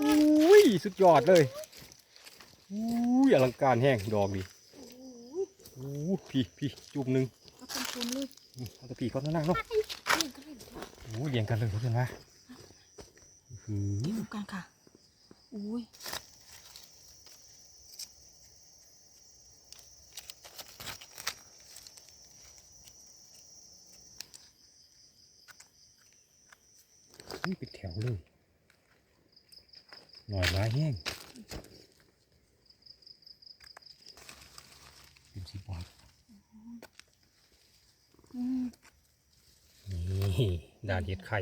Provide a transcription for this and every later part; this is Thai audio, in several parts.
อุ้ยสุดยอดเลยอุ้ยอลังการแห้งดอกดิอู้พี่พี่จุ่มหนึ่งเอาเป็นชมเลยอืมเอาแตะพี่เขานั่งเนาะนี่ก็เลยโอ้เรียงกันเลยเพื่อนมาหือดูกันค่ะอุ้ยนี่เป็นแถวเลย หน่อยไม้แห้งเป็นสีบอลอืมนี่ดานเห็ดไข่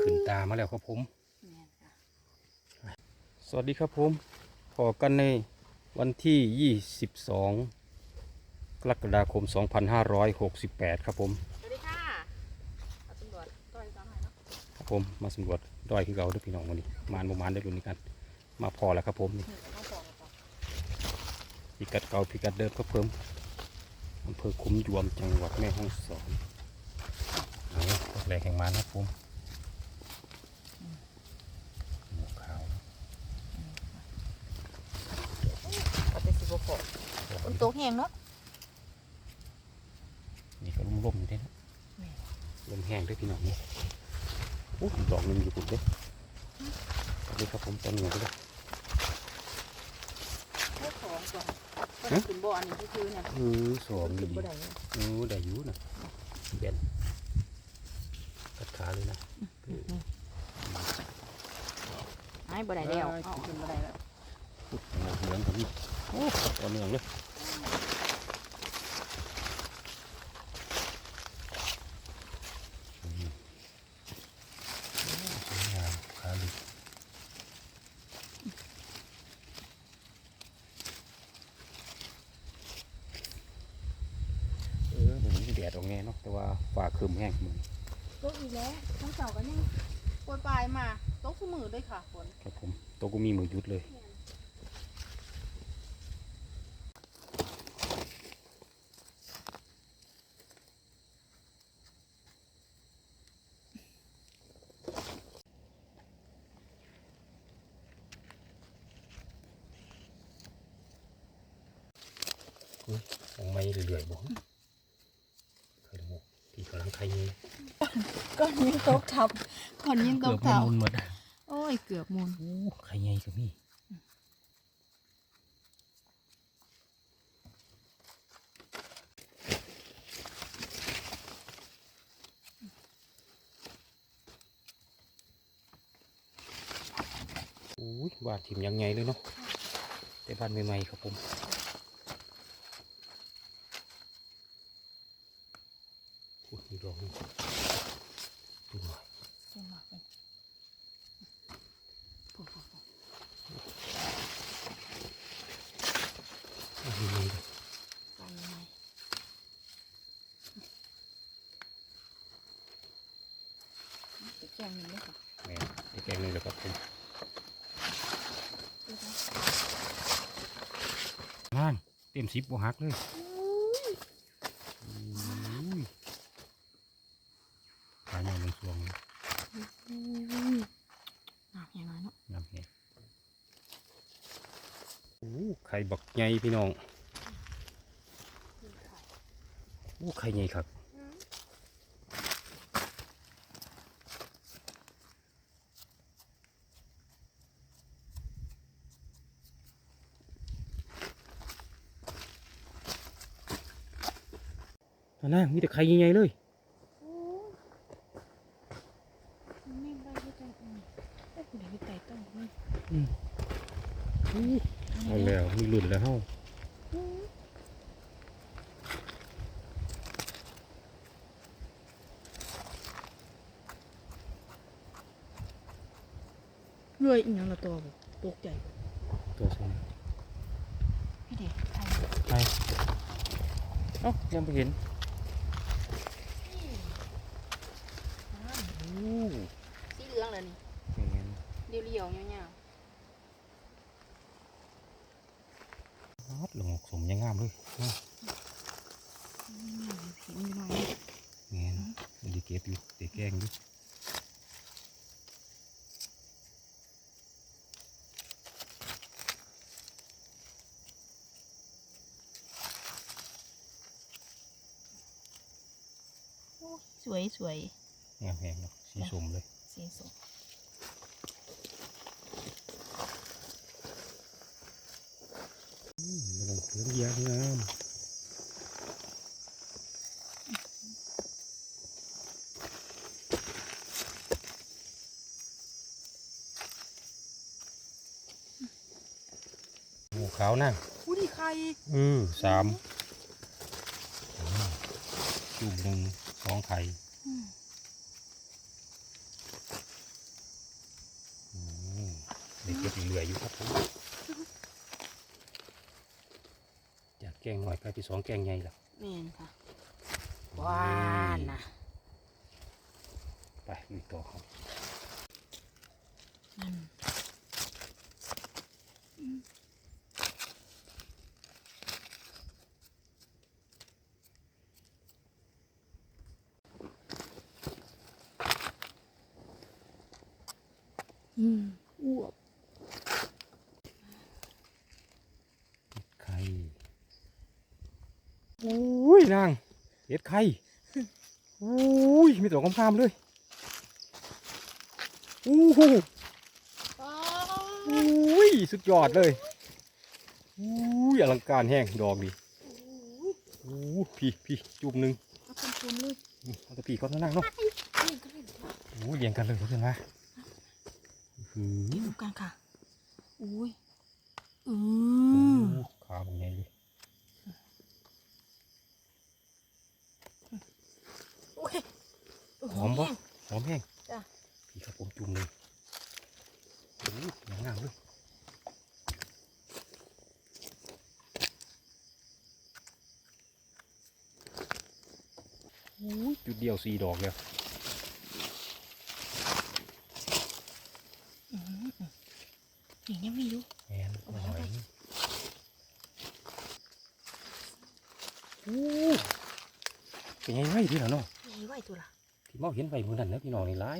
ขึ้นตามาแล้วครับผมแม่นค่ะสวัสดีครับผม พอกันในวันที่ 22 กรกฎาคม 2568 ครับผม สวัสดีค่ะเอาตำรวจต่อยสาวหน่อยเนาะครับผม มาสำรวจ ดอยคือเราเด้วยพี่น้องวันนี้มานบมานได้รุ่นนี้กัน มาพอแล้วครับผมนี่นี่ก็ต้องบอกก่อนพิกัดเก่าพิกัดเดิมครับเพิ่มอำเภอคุ้มยวมจังหวัดแม่ฮ่องสอนเอาแรกแห่งมานครับผมหมูขาวเอาไปสิบกว่าคนโตแห้งเนาะนี่ก็ร่มๆอยู่เด้นะแม่ลมแห้งด้วยพี่น้องนี่โอ้ดอกหนึงอยู่ปุ่นเด้นี่ครับผมตอนหนึ่งก็ได้เลือกของก่อนก็ขึ้นบ่ออันนี้คือๆเนี่ยเออสองขึ้ดีนบ่ได้เนี่ยเออได้อยู่นะเบนกัดขาเลยนะไอ้บ่ได้แล้วเอาขึ้นบ่ได้แล้วปุ๊บเหลืองครับนี่โอ้ตอนหนึ่งเลยอืมสวยงามขาหลุดเออมันมีแดดออกแง่เนาะแต่ว่าฝ่าคืมแห้งมือตกอีกแล้วทั้งเสากันยังปวยปลายมาตกสมือด้วยค่ะฝนครับผมตัวก็มีมือหยุดเลยอุ้ยของไม่เรื่อยๆบ่เค ยดูที่กำลังไข่เงี้ยก้อนยิงตกทับก้อนยิงตเกือกบทับมุนหมดโอ้ยเกือบมุนโอ้ไข่เงี้ยก็มีโอ้ยบาดถิ่มยังไงเลยเนาะแต่บ้านใหม่ๆครับผม โอ้มอกหนึงดูหน่อยเก่งมากเลยปุ๊บปุ๊บปุ๊บเอาดีๆเลยไปไงเดี๋ยวแกงนึ่งด้วยค่ะแม่ได้แกงเลยแล้วครับผมงานเต็มสิบบัวหักเลยอุ้ยขายอย่างหนึ่งสวงเลย หนักอย่างไรเนาะ น้ำแห้งโอ้ไข่บักใหญ่พี่น้องโอ้ไข่ใหญ่ครับตอนนั้นมีแต่ไข่ใหญ่ๆเลยไม่ได้ไม่ได้อืมเอ้ยเดี๋ยวไปไต่ต้นมัน เอาแล้วมีหลุดแล้วเฮ้าเรื่อยอีกอย่างละตัวบ่ตกใจตัวสองพี่เด็กไทยไปเอ้ายังไม่เห็นโอ้สีเหลืองเลยนี่แม่นเรียวๆเงี้ยฮั หลงสมยังงามเลยหน่อยเงี้ยมัดีเก็บอยู่เตแกงอยู่สวยสวยงามแหงเนาะสีสมเลย สีสมาวนั่งอุ้ยไข่เออสามจุ่มหนึ่งสองไข่เด็กก็เหลืออยู่ครับผมจากแกงหน่อยกลายเป็นสองแกงใหญ่ล้วแม่นค่ะว้านนะไปลุยต่อครับ นั่นอืมอ้วก ไข่ อุ้ยนางเห็ดไข่อุ้ยมีแตัวกำพามเลยอู้หูอุ้ยสุดยอดเลยอุ้ยอลังการแห้งดอกดิอู้พี่พี่จุ่มหนึ่งเอาเป็นคุณเลยอืมเอาแตะพี่ก็นั่งเนาะนี่ก็ได้โอ้ยเรียงกันเลยเขาจะมาหือดูกันค่ะอุ้ยอืโอ้ ม ขาเป็นไงเลย อุ้ย หอมปะหอมแห้ง จ้ะ พี่ครับผ มจุ่มหนึ่งโอ้ยอย่างงามเลยโอ้ยจุดเดียวสี่ดอกแล้วอืมอืมอย่างนี้มีอยู่แมนอร่อยโอ้เป็นไงไว้พี่เหรอเนาะมีไว้ตัวละ พี่เมาเห็นไว้มือนั่นนะพี่น้องนี่หลาย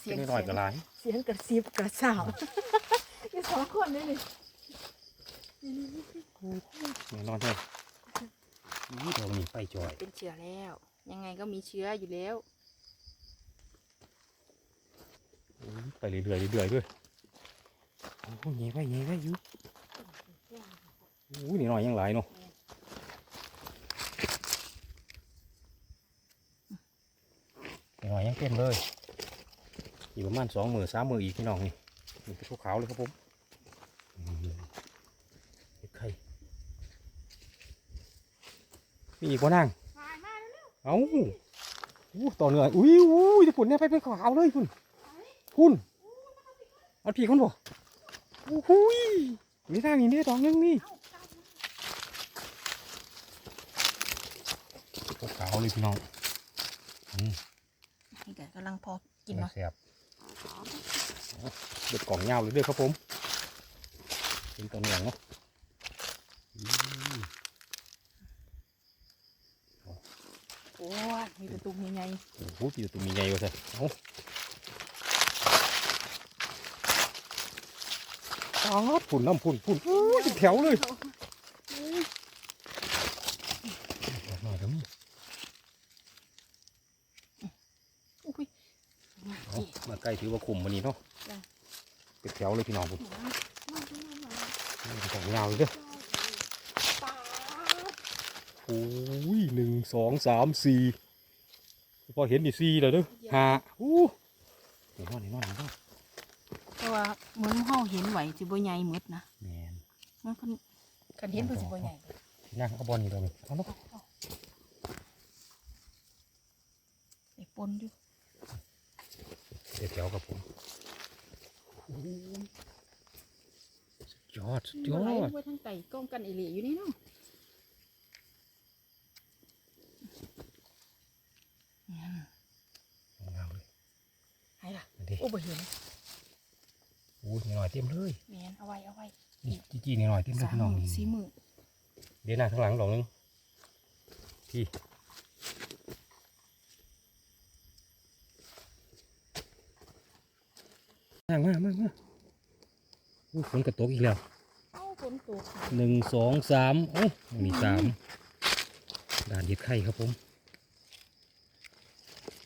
เสีเป็ยงนน้อยก็หลายเสียงกระซิบกระซาวมีสองคนเลยนี่แน่นอนเลยนี่ดอกนี่ไปจอย เป็นเชื้อแล้ว ยังไงก็มีเชื้ออยู่แล้วโอ้ยไปเรื่อยๆเรื่อยๆด้วยโอ้ยเงี้ยไว้เงี้ยไว้อยู่โอ้ยนี่หน่อยยังหลายเนาะนี่หน่ อยยังเต็มเลยอีกประมาณสองมือสามมืออีกพี่น้องนี่นี่เป็นขาวเลยครับผมเห็ดไข่มีอีกบ่นางเอาอู้ต่อเนื่องอุ้ยอุ้ยจะปุ่นเนี่ยไปเป็นขาวเลยคุณคุณเอาพี่คนบ่โอ้โหยมีทางนี้เนี่ยดอกหนึงนี่ขาวเลยพี่น้องอืม นี่แกกำลังพอกินเนาะแซ่บเด็ดกล่องยาวเลยเด้อครับผมเป็นต่อเนื่องเนาะอืมโอ้ยมีประตูยังไงโอ้โหพี่ตัวมีไงวะใส่เอาปาดพุ่นน้ำพุ่นพุ่นอู้ยเป็นแถวเลย หน่อยเดี๋ยวนี้ อุ้ย เอา มาใกล้ถือว่าคุมวันนี้เนาะจ้ะ เป็นแถวเลยพี่น้องผมมาดูมาเป็นของยาวเลยเด้อปาดโอ้ยหนึ่งสองสามสี่พอเห็นนี่สี่เลยเด้อห้าอู้เห็นนอนเห็นนอนเห็นนอนเพราะว่าเหมือนเฮาเห็นไหวสิบ่ใหญ่หมดนะแมน มันเพิ่นคันเห็นเพิ่นสิบ่ใหญ่ที่นั่งเอาบอลนี่เราเลยเอาเนาะไอ้ปนอยู่ เดี๋ยวแถวกับผมโอ้ยสุดยอดสุดยอไหลดไว้ทางไก่กล้องกันอีหลีอยู่นี่เนาะงามเลยไห้ล่ะอันนี้โอ้บ่เห็นโอ้ยหน่อยเต็มเลยแม่นเอาไว้เอาไว้นี่จีจีหน่อยเต็มเลยสามพี่น้องมือสี่มือเดี๋ยวหน้าข้างหลังดอกหนึงพี่ มามามามาโอ้ยฝนกระตกอีกแล้วเอ้าฝนตกหนึ่งสองสามโอ้มีสามด่านเด็ดไข่ครับผม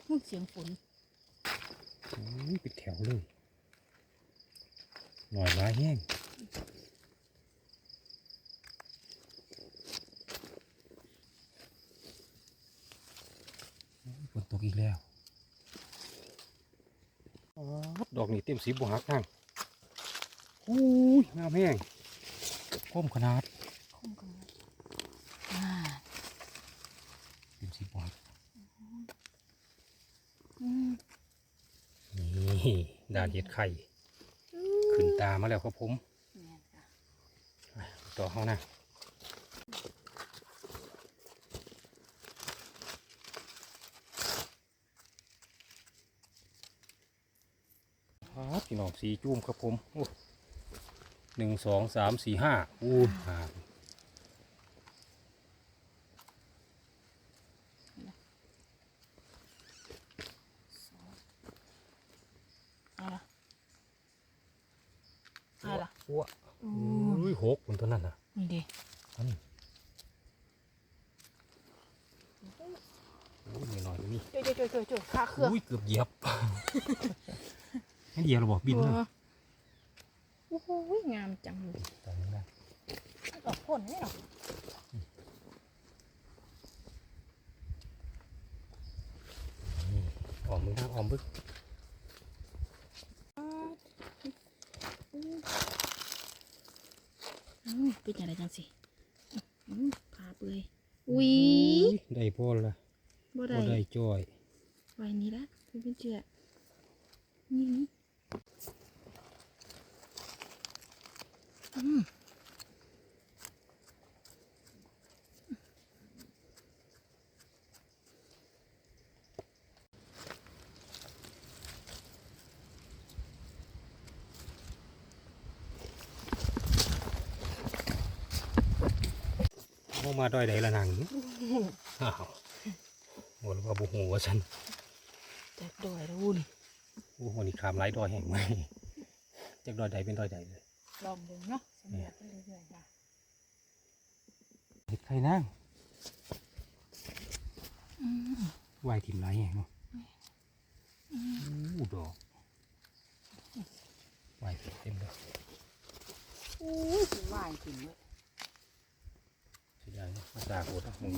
พูดเสียงฝนอุ้ยเป็นแถวเลยหน่อยร้ายแห้งฝนตกอีกแล้วอ๊า ดดอกนี่เต็มสีบวหักนั่งอุ้ยงามแห้งก้มขนาดคงกันนะอ่าเต็มสีบวหักอืมนี่ดานเห็ดไข่ขึ้นตามาแล้วครับผมแม่นค่ะต่อเขานะครับ พี่น้องสีจุ่มครับผมโอ้หนึ่งสองสามสี่ห้าอู้ห้าเอาละเอาละอ้วอือุ้ยหกคนตัวนั้นนะนี่ดิอันนี้โอ้ยหน่อยๆนี่จุยจุยจุยจุยจุยข้าเครื่องอุ้ยเกือบเหยียบไม่ เหยียบหรอบอกบินเลยโอ้โหงามจังเลยตอนนี้นะดอกผลนี่หรอออมมือนะออมบึกอืมเป็นอย่างไรจังสิอืมพาเปื่อยอุ้ยได้พ่อละบ่บ่ได้ได้จ้อยไว้นี้ละเป็นเป็นเจือนี่นี่อืมเอามาด้อยใดละนางอ้าวหมดว่าบุหูว่าฉันแตกดอยแล้ววุ่น อ้วันนี้ขามหลายดอยแห่งไหมจากดอยใดเป็นดอยใดเลยลองดูเนาะสำรวจไปเรื่อยๆค่ะเห็ดไข่นางอืมไหวถิ่มหลายแห่งเนาะอู้ดอกไหวเต็มเลยอู้ยสิว่ายจริงเลยเสียดายเนาะมาตากโอดมึง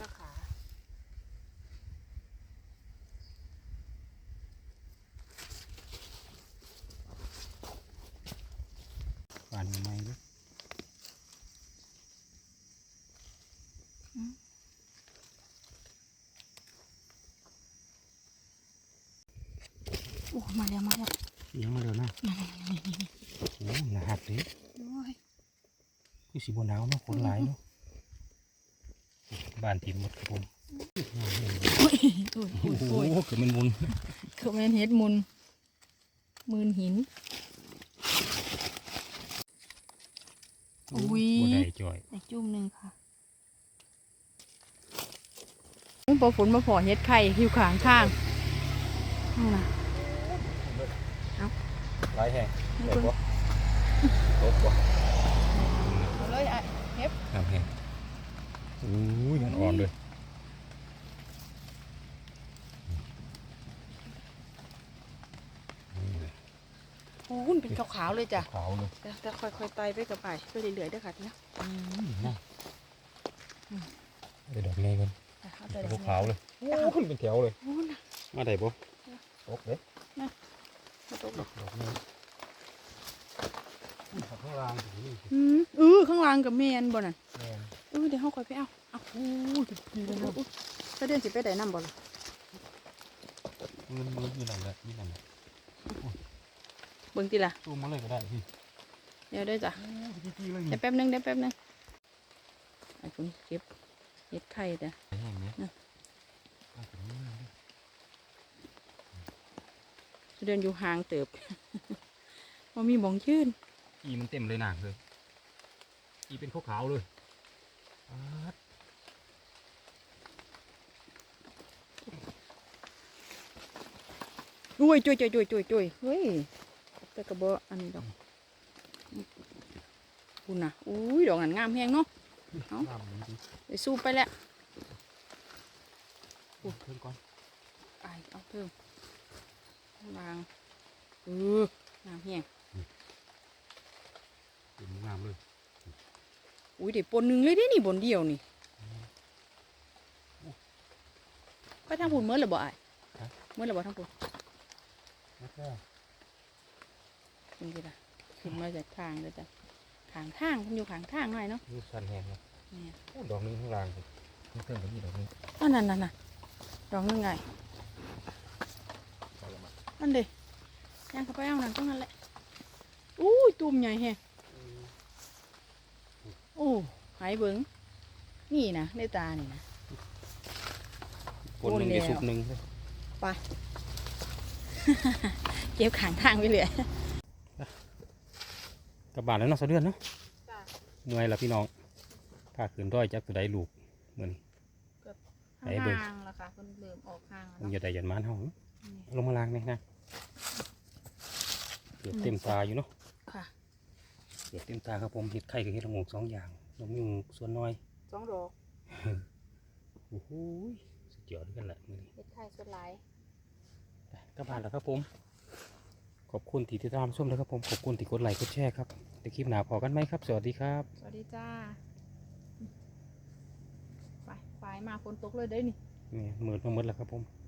ตาขา ปานใหม่ๆเลย โอ้ มาแล้วมาแล้วยังมาเร็วนะโอ้หนาหักเลยโอ้ยคือสีบหนาวเนาะคนหลายเนาะบ้านถิ่มหมดครับผมโอ้ยโอ้ยโอ้โอ้ยโหเกิดมันมุนเขาแม่นเฮ็ดมุนมืนหินอุ๊ยบ่ได้จ่อยอีกจุ่มหนึ่งค่ะพอฝนมาพอเฮ็ดไข่อยู่ข้างข้างนี่นะ หลายแห่งนี่ได้เพิ่นบ่ตกบ่เอาเลยอะเฮ็บครับแห่งอุ้ยมันอ่อนเลยโอ้ยเป็นขาวๆเลยจ้ะขาวเลยแต่แต่ค่อยๆไต่ไปกับไปไปเรื่อยๆเด้อค่ะเนี่ยนะได้ดอกไงกันเอาแต่ดดออกกขาวเลยโอ้ขึ้นเป็นแถวเลยโอ้นะมาได้บ่ตกเด้มาตก ดอกดอกนี้ข้างล่างถึงนี่อืมเออข้างล่างกับแม่นบ่น่ะแม่นเออเดี๋ยวเฮาค่อยไปเอาเอาอู้ยดีแล้วเนาะถ้าเดินสิไปได้นำบ่ล่ะเงินมืออยู่นั่นแหละนี่นั่นแหละเบิ่งติล่ะตู้มาเลยก็ได้พี่เดี๋ยวเด้อจ้ะพี่ๆเลยเดี๋ยวแป๊บนึงเดี๋ยวแป๊บนึงไอ้คุณเก็บเห็ดไข่จ้ะ แห้งเนี้ย น่ะ เดินอยู่ห่างเติบว่ามีหมองชื่นอีมันเต็มเลยหนักเลย อีเป็นขาวๆเลยอ๊าดอุ้ยจุยจุยจุยจุยจุยเฮ้ยแต่กระบอกอันนี้ดอกคุณน่ะอุ้ยดอกนั้นงามแฮงเนาะเอ้างามดีไปสู้ไปแล้วพูดเพิ่มก่อนไอเอาเพิ่ม วางเออน้ำเฮียงเดี๋ยวมันงามเลย อุ้ยเดี๋ยวปนหนึ่งเลยเด้นี่บนเดียวนี่ไปทางปุ่นเมื่อหรือบ่ไอเมื่อหรือบ่ทางปุ่นแล้วก็นี่ก็ได้ขึ้นมาจากทางเลยจ้ะทางทางมันอยู่ทางทางหน่อยเนาะนี่สันแห้งนะเนี่ยโอ้ดอกหนึงข้างล่างสินี่เพิ่มกับนี่ดอกหนึงอ๋อนั่นนั่นน่ะดอกนึงไงไปละมา นั่นเด้ย่างเข้าไปเอานั่นตรงนั้นแหละอุ้ยตุ่มใหญ่แฮะโอ้หายเบิ้งนี่นะในตานี่นะปนหนึ่งโอ้ในแล้วซุปหนึ่งไปเก็บขางทางไปเลยกลับบ้านแล้วเนาะสะเดือนเนาะเมื่อยละพี่น้องพาขืนร้อยจักตัวใดลูกเหมือนไหนเบิ่งห่างๆแล้วค่ะเพิ่นเริ่มออกห่างแล้วมึงเนาะอย่าได้ยันมานเฮาเนาะนี่ ลงมาล้างนี่นะเกือบเต็มตาอยู่เนาะค่ะเกือบเต็มตาครับผมเห็ดไข่กับเห็ดละโงกสองอย่างลงยุงส่วนน้อยสองดอกโอ้โหสุดยอดด้วยกันแหละมื้อนี้เฮ็ดไข่ส่วนหลายไปกลับบ้านแล้วครับผม ขอบคุณที่ติดตามชมแล้วครับผมขอบคุณที่กดไลค์กดแชร์ครับเดี๋ยวคลิปหน้าพอกันไหมครับ สวัสดีครับ สวัสดีจ้าไปไปมาฝนตกเลยเด้อนี่นี่มืดมามืดแล้วครับผมอ